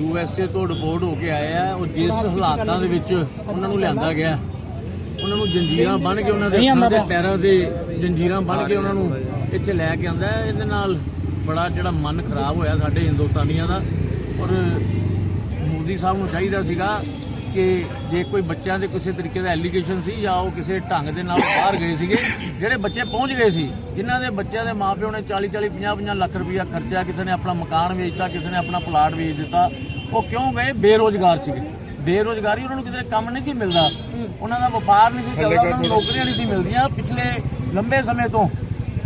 U S A ਤੋਂ deport ਹੋ ਕੇ ਆਏ ਆ ਉਹ ਜਿਸ ਹਾਲਾਤਾਂ ਦੇ ਵਿੱਚ ਉਹਨਾਂ ਨੂੰ ਲਿਆਂਦਾ ਗਿਆ। ਉਹਨਾਂ ਨੂੰ ਜੰਜੀਰਾਂ ਬੰਨ੍ਹ ਕੇ ਉਹਨਾਂ ਦੇ ਹੱਥਾਂ ਦੇ ਪੈਰਾਂ ਦੇ ਜੰਜੀਰਾਂ ਬੰਨ੍ਹ ਕੇ ਉਹਨਾਂ ਨੂੰ ਇੱਥੇ ਲੈ ਕੇ ਆਂਦਾ ਇਹਦੇ ਨਾਲ ਬੜਾ ਜਿਹੜਾ ਮਨ ਖਰਾਬ ਹੋਇਆ ਸਾਡੇ ਹਿੰਦੁਸਤਾਨੀਆਂ ਦਾ। ਔਰ ਮੋਦੀ ਸਾਹਿਬ ਨੂੰ ਚਾਹੀਦਾ ਸੀਗਾ ਕਿ ਜੇ ਕੋਈ ਬੱਚਿਆਂ ਦੇ ਕਿਸੇ ਤਰੀਕੇ ਦਾ ਐਲੀਗੇਸ਼ਨ ਸੀ ਜਾਂ ਉਹ ਕਿਸੇ ਢੰਗ ਦੇ ਨਾਲ ਬਾਹਰ ਗਏ ਸੀਗੇ ਜਿਹੜੇ ਬੱਚੇ ਪਹੁੰਚ ਗਏ ਸੀ ਜਿਨ੍ਹਾਂ ਦੇ ਬੱਚਿਆਂ ਦੇ ਮਾਪਿਓ ਨੇ 40 40 50 50 ਲੱਖ ਰੁਪਇਆ ਖਰਚਿਆ ਕਿਸੇ ਨੇ ਆਪਣਾ ਮਕਾਨ ਵੇਚਤਾ ਕਿਸੇ ਨੇ ਆਪਣਾ ਪਲਾਟ ਵੇਚ ਦਿੱਤਾ ਉਹ ਕਿਉਂ ਗਏ? ਬੇਰੋਜ਼ਗਾਰ ਸੀਗੇ। ਬੇਰੋਜ਼ਗਾਰੀ ਉਹਨਾਂ ਨੂੰ ਕਿਤੇ ਕੰਮ ਨਹੀਂ ਸੀ ਮਿਲਦਾ। ਉਹਨਾਂ ਦਾ ਵਪਾਰ ਨਹੀਂ ਸੀ ਚੱਲਦਾ ਉਹਨਾਂ ਨੂੰ ਨੌਕਰੀਆਂ ਨਹੀਂ ਸੀ ਮਿਲਦੀਆਂ। ਪਿਛਲੇ ਲੰਬੇ ਸਮੇਂ ਤੋਂ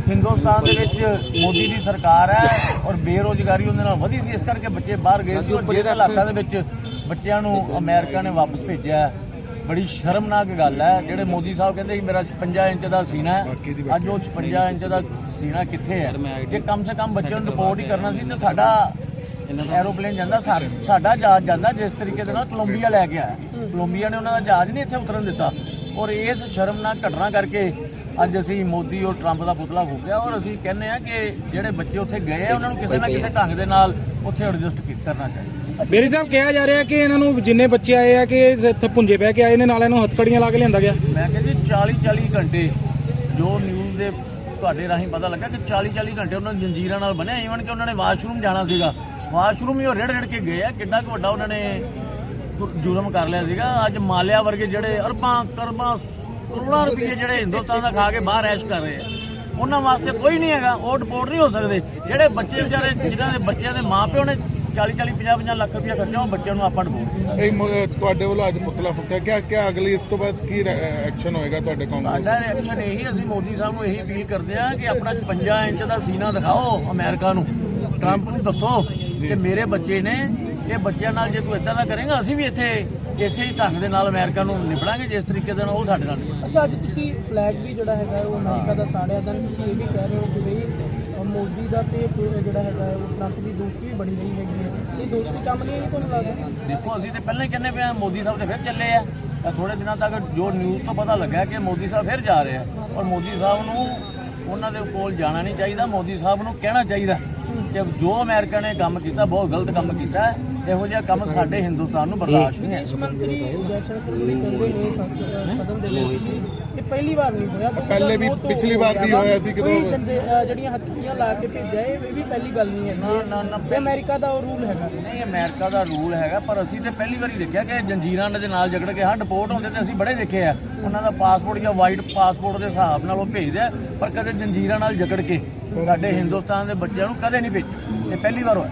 ਹਿੰਦੁਸਤਾਨ ਦੇ ਵਿੱਚ ਮੋਦੀ ਦੀ ਸਰਕਾਰ ਹੈ ਔਰ ਬੇਰੋਜ਼ਗਾਰੀ ਉਹਦੇ ਨਾਲ ਵਧੀ ਸੀ। ਇਸ ਕਰਕੇ ਬੱਚੇ ਬਾਹਰ ਗਏ ਸੀ ਔਰ ਜਿਸ ਹਾਲਾਤਾਂ ਦੇ ਵਿੱਚ ਬੱਚਿਆਂ ਨੂੰ ਅਮਰੀਕਾ ਨੇ ਵਾਪਸ ਭੇਜਿਆ ਬੜੀ ਸ਼ਰਮਨਾਕ ਗੱਲ ਹੈ। ਜਿਹੜੇ ਮੋਦੀ ਸਾਹਿਬ ਕਹਿੰਦੇ ਕਿ ਮੇਰਾ 56 ਇੰਚ ਦਾ ਸੀਨਾ ਹੈ। ਅੱਜ ਉਹ 56 ਇੰਚ ਦਾ ਸੀਨਾ ਕਿੱਥੇ ਹੈ? ਜੇ ਕਮ ਸੇ ਕਮ ਬੱਚਿਆਂ ਨੂੰ ਰਿਪੋਰਟ ਹੀ ਕਰਨਾ ਸੀ ਤੇ ਸਾਡਾ ਐਰੋਪਲੇਨ ਜਾਂਦਾ ਸਾਡਾ ਜਹਾਜ਼ ਜਾਂਦਾ ਜਿਸ ਤਰੀਕੇ ਦੇ ਨਾਲ ਕੋਲੰਬੀਆ ਲੈ ਕੇ ਆਇਆ। ਕੋਲੰਬੀਆ ਨੇ ਉਹਨਾਂ ਦਾ ਜਹਾਜ਼ ਨਹੀਂ ਇੱਥੇ ਉਤਰਨ ਦਿੱਤਾ। ਔਰ ਇਸ ਸ਼ਰਮਨਾਕ ਘਟਨਾ ਕਰਕੇ ਅੱਜ ਅਸੀਂ ਮੋਦੀ ਔਰ ਟਰੰਪ ਦਾ ਪੁਤਲਾ ਫੂਕਿਆ ਔਰ ਅਸੀਂ ਕਹਿੰਦੇ ਆ ਕਿ ਜਿਹੜੇ ਬੱਚੇ ਉੱਥੇ ਗਏ ਆ ਉਹਨਾਂ ਨੂੰ ਕਿਸੇ ਨਾ ਕਿਸੇ ਢੰਗ ਦੇ ਨਾਲ ਉੱਥੇ ਐਡਜਸਟ ਕਰਨਾ ਚਾਹੀਦਾ। ਮੇਰੀ ਸਾਹਿਬ ਕਿਹਾ ਜਾ ਰਿਹਾ ਕਿ ਇਹਨਾਂ ਨੂੰ ਜਿੰਨੇ ਬੱਚੇ ਆਏ ਆ ਕਿ ਇੱਥੇ ਪੁੰਜੇ ਪੈ ਕੇ ਆਏ ਨੇ, ਨਾਲ ਇਹਨਾਂ ਹੱਥਕੜੀਆਂ ਲਾ ਕੇ ਲਿਆਂਦਾ ਗਿਆ। ਮੈਂ ਕਹਿੰਦੀ 40 40 ਘੰਟੇ ਜੋ ਨਿਊਜ਼ ਦੇ ਤੁਹਾਡੇ ਰਾਹੀਂ ਪਤਾ ਲੱਗਾ ਕਿ 40 40 ਘੰਟੇ ਉਹਨਾਂ ਜੰਜੀਰਾਂ ਨਾਲ ਬੰਨਿਆ ਈਵਨ ਕਿ ਉਹਨਾਂ ਨੇ ਵਾਸ਼ਰੂਮ ਜਾਣਾ ਸੀਗਾ। ਵਾਸ਼ਰੂਮ ਹੀ ਉਹ ਰੇੜ ਰੇੜ ਕੇ ਗਏ ਆ, ਕਿੰਨਾ ਕੁ ਵੱਡਾ ਉਹਨਾਂ ਨੇ ਜੁ- ਜੁਰਮ ਕਰ ਲਿਆ ਸੀਗਾ। ਅੱਜ ਮਾਲਿਆ ਵਰਗੇ ਜਿਹੜੇ ਅਰਬਾਂ, ਕਰਬਾਂ, ਕਰੋੜਾਂ ਰੁਪਏ ਜਿਹੜੇ ਹਿੰਦੁਸਤਾਨ ਦਾ ਖਾ ਕੇ ਬਾਹਰ ਐਸ਼ ਕਰ ਰਹੇ ਆ। ਉਹਨਾਂ ਵਾਸਤੇ ਕੋਈ ਨਹੀਂ ਹੈਗਾ ਉਹ ਡਿਪੋਰਟ ਨਹੀਂ ਹੋ ਸਕਦੇ। ਜਿਹੜੇ ਬੱਚੇ ਵਿਚਾਰੇ, ਜਿਨ੍ਹਾਂ ਦੇ ਬੱਚਿਆਂ ਦੇ ਮਾਪਿਓ ਨੇ 40 40 50 50 ਲੱਖ ਰੁਪਏ ਖਰਚਿਆ ਉਹ ਬੱਚਿਆਂ ਨੂੰ ਆਪਾਂ ਡਿਪੋਰਟ ਇਹ ਮ- ਤੁਹਾਡੇ ਵੱਲੋਂ ਅੱਜ ਪੁਤਲਾ ਫੁੱਕਿਆ ਕਿਆ ਕਿਆ ਅਗਲੀ ਇਸ ਤੋਂ ਬਾਅਦ ਕੀ ਐਕਸ਼ਨ ਹੋਏਗਾ ਤੁਹਾਡੇ ਕਾਂਗਰਸ ਸਾਡਾ ਰਿਐਕਸ਼ਨ ਇਹੀ ਅਸੀਂ ਮੋਦੀ ਸਾਹਿਬ ਨੂੰ ਇਹੀ ਅਪੀਲ ਕਰਦੇ ਆ ਕਿ ਆਪਣਾ 56 ਇੰਚ ਦਾ ਸੀਨਾ ਦਿਖਾਓ ਅਮਰੀਕਾ ਨੂੰ। ਟਰੰਪ ਨੂੰ ਦੱਸੋ ਕਿ ਮੇਰੇ ਬੱਚੇ ਨੇ ਇਹ ਬੱਚਿਆਂ ਨਾਲ ਜੇ ਤੂੰ ਇਦਾਂ ਦਾ ਕਰੇਗਾ ਅਸੀਂ ਵੀ ਇੱਥੇ ਇਸੇ ਹੀ ਢੰਗ ਦੇ ਨਾਲ ਅਮਰੀਕਾ ਨੂੰ ਨਿਭੜਾਂਗੇ ਜਿਸ ਤਰੀਕੇ ਦੇ ਨਾਲ ਉਹ ਸਾਡੇ ਨਾਲ ਨਿਭੜਨਗੇ। ਅੱਛਾ ਅੱਜ ਤੁਸੀਂ ਫਲੈਗ ਵੀ ਜਿਹੜਾ ਹੈਗਾ ਉਹ ਅਮਰੀਕਾ ਦਾ ਸਾੜਿਆ ਦਨ ਤੁਸੀਂ ਇਹ ਵੀ ਕਹਿ ਰਹੇ ਹੋ ਕਿ ਬਈ ਅ, ਮੋਦੀ ਦਾ ਤੇ ਫਿਰ ਜਿਹੜਾ ਹੈਗਾ ਉਹ ਟਰੰਪ ਦੀ ਦੋਸਤੀ ਵੀ ਬਣੀ ਰਹੀ ਹੈਗੀ ਇਹ ਦੋਸਤੀ ਕੰਮ ਨਹੀਂ ਤੁਹਾਨੂੰ ਲੱਗਦਾ? ਦੇਖੋ, ਅਸੀਂ ਤੇ ਪਹਿਲਾਂ ਹੀ ਕਹਿੰਦੇ ਪਏ ਆ, ਮੋਦੀ ਸਾਹਿਬ ਤੇ ਫਿਰ ਚੱਲੇ ਆ। ਥੋੜੇ ਦਿਨਾਂ ਤੱਕ ਜੋ ਨਿਊਜ਼ ਤੋਂ ਪਤਾ ਲੱਗਾ ਕਿ ਮੋਦੀ ਸਾਹਿਬ ਫਿਰ ਜਾ ਰਹੇ ਆ। ਔਰ ਮੋਦੀ ਸਾਹਿਬ ਨੂੰ ਉਹਨਾਂ ਦੇ ਕੋਲ ਜਾਣਾ ਨਹੀਂ ਚਾਹੀਦਾ, ਮੋਦੀ ਸਾਹਿਬ ਨੂੰ ਕਹਿਣਾ ਚਾਹੀਦਾ ਕਿ ਜੋ ਅਮਰੀਕਾ ਨੇ ਕੰਮ ਕੀਤਾ, ਬਹੁਤ ਗਲਤ ਕੰਮ ਕੀਤਾ ਹੈ। ਇਹੋ ਜਿਹਾ ਕੰਮ ਸਾਡੇ ਹਿੰਦੁਸਤਾਨ ਨੂੰ ਬਰਦਾਸ਼ਤ ਨਹੀਂ ਹੈ। ਵਿਦੇਸ਼ ਮੰਤਰੀ ਜੈਸ਼ੰਕਰ ਵੀ ਕਹਿੰਦੇ ਨੇ ਸੰਸਦ ਸਦਨ ਦੇ ਵਿੱਚ ਕਿ ਇਹ ਪਹਿਲੀ ਵਾਰ ਨਹੀਂ ਹੋਇਆ। ਪਹਿਲੇ ਵੀ ਪਿਛਲੀ ਵਾਰ ਵੀ ਹੋਇਆ ਸੀ ਕਿਦੋਂ- ਜਿਹੜੀਆਂ ਹੱਥਕੜੀਆਂ ਲਾ ਕੇ ਭੇਜਿਆ ਇਹ ਵੀ ਪਹਿਲੀ ਗੱਲ ਨਹੀਂ ਹੈ। ਨਾ, ਨਾ, ਨਾ, ਇਹ ਅਮਰੀਕਾ ਦਾ ਉਹ ਰੂਲ ਹੈਗਾ। ਨਹੀਂ ਅਮਰੀਕਾ ਦਾ ਰੂਲ ਹੈਗਾ ਪਰ ਅਸੀਂ ਤੇ ਪਹਿਲੀ ਵਾਰੀ ਦੇਖਿਆ ਕਿ ਜੰਜੀਰਾਂ ਦੇ ਨਾਲ ਜਕੜ ਕੇ ਹਾਂ ਡਿਪੋਰਟ ਹੁੰਦੇ ਤੇ ਅਸੀਂ ਬੜੇ ਦੇਖੇ ਆ। ਉਹਨਾਂ ਦਾ ਪਾਸਪੋਰਟ ਜਾਂ ਵਾਈਟ ਪਾਸਪੋਰਟ ਦੇ ਹਿਸਾਬ ਨਾਲ ਉਹ ਭੇਜਦੇ ਆ ਪਰ ਕਦੇ ਜੰਜੀਰਾਂ ਨਾਲ ਜਕੜ ਕੇ ਸਾਡੇ ਹਿੰਦੁਸਤਾਨ ਦੇ ਬੱਚਿਆਂ ਨੂੰ ਕਦੇ ਨਹੀਂ ਭੇਜਿਆ। ਇਹ ਪਹਿਲੀ ਵਾਰ ਹੋਇਆ।